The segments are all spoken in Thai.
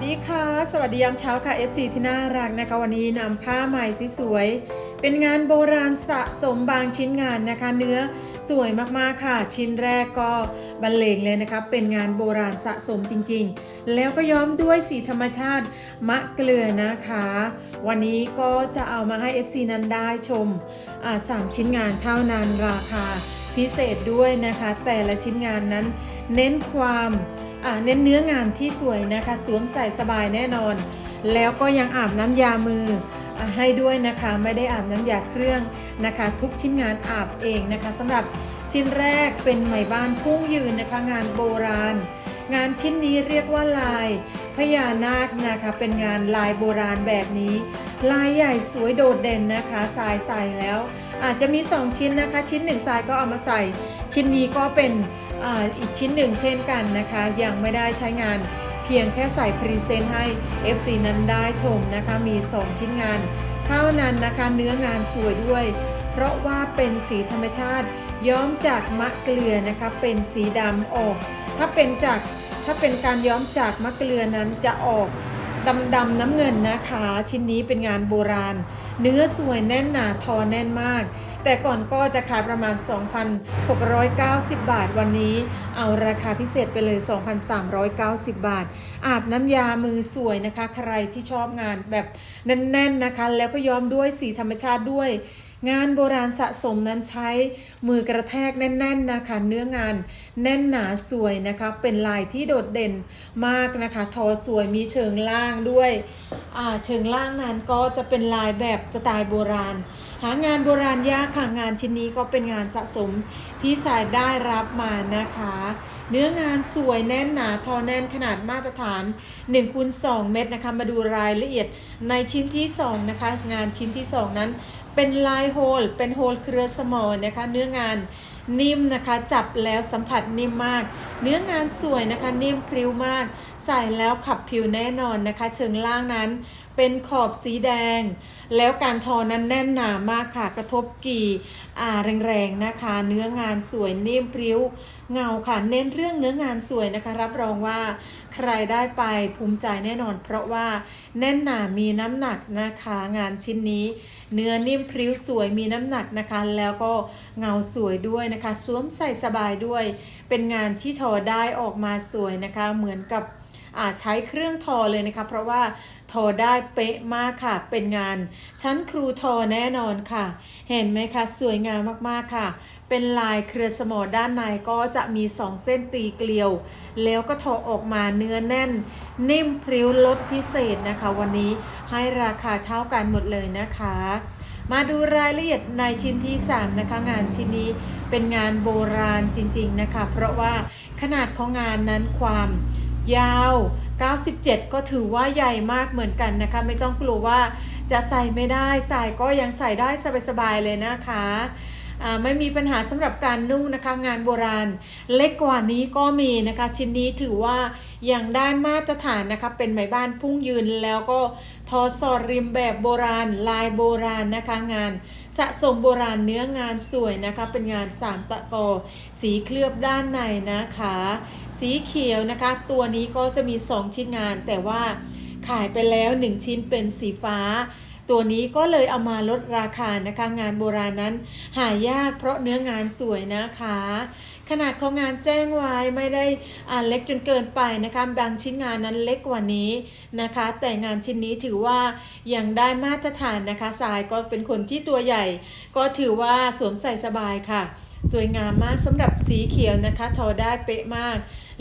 สวัสดียามเช้าค่ะ FC ที่น่ารักนะคะ วันนี้นำผ้าใหม่สีสวย เป็นงานโบราณสะสมบางชิ้นงานนะคะ เนื้อสวยมากๆค่ะ ชิ้นแรกก็บรรเลงเลยนะคะ เป็นงานโบราณสะสมจริงๆ แล้วก็ย้อมด้วยสีธรรมชาติมะเกลือนะคะ วันนี้ก็จะเอามาให้ FC นั้นได้ชมอ่าสามชิ้นงานเท่านั้นราคา พิเศษด้วยนะคะ แต่ละชิ้นงานนั้น เน้นความเน้นเนื้องานที่สวยนะคะสวมใส่สบายแน่นอน แล้วก็ยังอาบน้ำยามืออให้ด้วยนะคะไม่ได้อาบน้ำยาเครื่องนะคะ ทุกชิ้นงานอาบเองนะคะสำหรับชิ้นแรกเป็นไหมบ้านพุ่งยืนนะคะ งานโบราณ งานชิ้นนี้เรียกว่าลาย พญานาคนะคะเป็นงานลายโบราณแบบนี้ ลายใหญ่สวยโดดเด่นนะคะสายใส่แล้ว อาจจะมี 2 ชิ้นนะคะ ชิ้นหนึ่งสายก็เอามาใส่ ชิ้นนี้ก็เป็นออีกชิ้นหนึ่งเช่นกันนะคะ ยังไม่ได้ใช้งานเพียงแค่ใส่พรีเซนต์ให้ FC นั้นได้ชมนะคะมี 2 ชิ้นงาน เท่านั้นนะคะเนื้องานสวยด้วย เพราะว่าเป็นสีธรรมชาติ ย้อมจากมะเกลือนะคะเป็นสีดำออก ถ้าเป็นจาก ถ้าเป็นการย้อมจากมะเกลือนั้นจะออกดำดำๆน้ำเงินนะคะ ชิ้นนี้เป็นงานโบราณ เนื้อสวยแน่นหนาทอแน่นมาก แต่ก่อนก็จะขายประมาณ 2,690 บาทวันนี้ เอาราคาพิเศษไปเลย 2,390 บาท อาบน้ำยามือสวยนะคะ ใครที่ชอบงานแบบแน่นๆนะคะ แล้วก็ย้อมด้วยสีธรรมชาติด้วย งานโบราณสะสมนั้นใช้มือกระแทกแน่น ๆนะคะ เนื้องานแน่นหนาสวยนะคะ เป็นลายที่โดดเด่นมากนะคะ ทอสวยมีเชิงล่างด้วยเชิงล่างนั้นก็จะเป็นลายแบบสไตล์โบราณ หางานโบราณยากค่ะงานชิ้นนี้ก็เป็นงานสะสมที่สายได้รับมานะคะ เนื้องานสวยแน่นหนาทอแน่นขนาดมาตรฐาน1คูณ2เม็ดนะคะ มาดูรายละเอียดในชิ้นที่2นะคะ งานชิ้นที่ 2 นั้น เป็นลายโฮลเป็นโฮลเครือสมอนะคะเนื้องานนิ่มนะคะ จับแล้วสัมผัสนิ่มมาก เนื้องานสวยนะคะ นิ่มพริ้วมาก ใส่แล้วขับผิวแน่นอนนะคะ เชิงล่างนั้น เป็นขอบสีแดง แล้วการทอนั้นแน่นหนามากค่ะ กระทบกี่อ่าแรงๆนะคะ เนื้องานสวยนิ่มพริ้ว เงาค่ะ เน้นเรื่องเนื้องานสวยนะคะ รับรองว่าใครได้ไปภูมิใจแน่นอน เพราะว่าแน่นหนามีน้ำหนักนะคะ งานชิ้นนี้ เนื้อนิ่มพริ้วสวยมีน้ำหนักนะคะ แล้วก็เงาสวยด้วยนะคะสวมใส่สบายด้วย เป็นงานที่ทอได้ออกมาสวยนะคะ เหมือนกับใช้เครื่องทอเลยนะคะ เพราะว่าทอได้เป๊ะมากค่ะ เป็นงานชั้นครูทอแน่นอนค่ะ เห็นไหมคะสวยงามมากๆค่ะ เป็นลายเครือสมอด้านในก็จะมี2เส้นตีเกลียว แล้วก็ทอออกมาเนื้อแน่น นิ่มพริ้วลดพิเศษนะคะ วันนี้ให้ราคาเท่ากันหมดเลยนะคะ มาดูรายละเอียดในชิ้นที่ 3 นะคะ งานชิ้นนี้เป็นงานโบราณจริง ๆ นะคะ เพราะว่าขนาดของงานนั้นความยาว 97 ก็ถือว่าใหญ่มากเหมือนกันนะคะ ไม่ต้องกลัวว่าจะใส่ไม่ได้ ใส่ก็ยังใส่ได้สบายๆเลยนะคะ ไม่มีปัญหาสำหรับการนุ่งนะคะงานโบราณ เล็กกว่านี้ก็มีนะคะ ชิ้นนี้ถือว่ายังได้มาตรฐานนะคะเป็นไหมบ้านพุ่งยืนแล้วก็ทอสอดริมแบบโบราณ ลายโบราณนะคะงาน สะสมโบราณเนื้องานสวยนะคะเป็นงานสามตะกอ สีเคลือบด้านในนะคะ สีเขียวนะคะ ตัวนี้ก็จะมี 2 ชิ้นงานแต่ว่าขายไปแล้ว 1 ชิ้นเป็นสีฟ้า ตัวนี้ก็เลยเอามาลดราคานะคะ งานโบราณนั้น หายากเพราะเนื้องานสวยนะคะ ขนาดของงานแจ้งไว้ไม่ได้อ่าเล็กจนเกินไปนะคะบางชิ้นงานนั้นเล็กกว่านี้นะคะ แต่งานชิ้นนี้ถือว่ายังได้มาตรฐานนะคะสายก็เป็นคนที่ตัวใหญ่ ก็ถือว่าสวมใส่สบายค่ะ สวยงามมากสำหรับสีเขียวนะคะ ทอได้เป๊ะมาก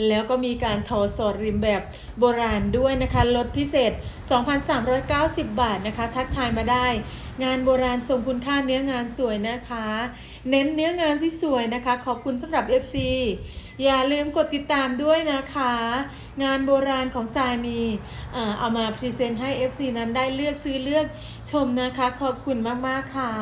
แล้วก็มีการทอสอดริมแบบโบราณด้วยนะคะลดพิเศษ 2,390 บาทนะคะ ทักทายมาได้ งานโบราณทรงคุณค่าเนื้องานสวยนะคะ เน้นเนื้องานที่สวยนะคะ ขอบคุณสำหรับ FC อย่าลืมกดติดตามด้วยนะคะ งานโบราณของทรายมีเอ่อเอามาพรีเซนต์ให้ FC นั้นได้เลือกซื้อเลือกชมนะคะ ขอบคุณมาก ๆ ค่ะ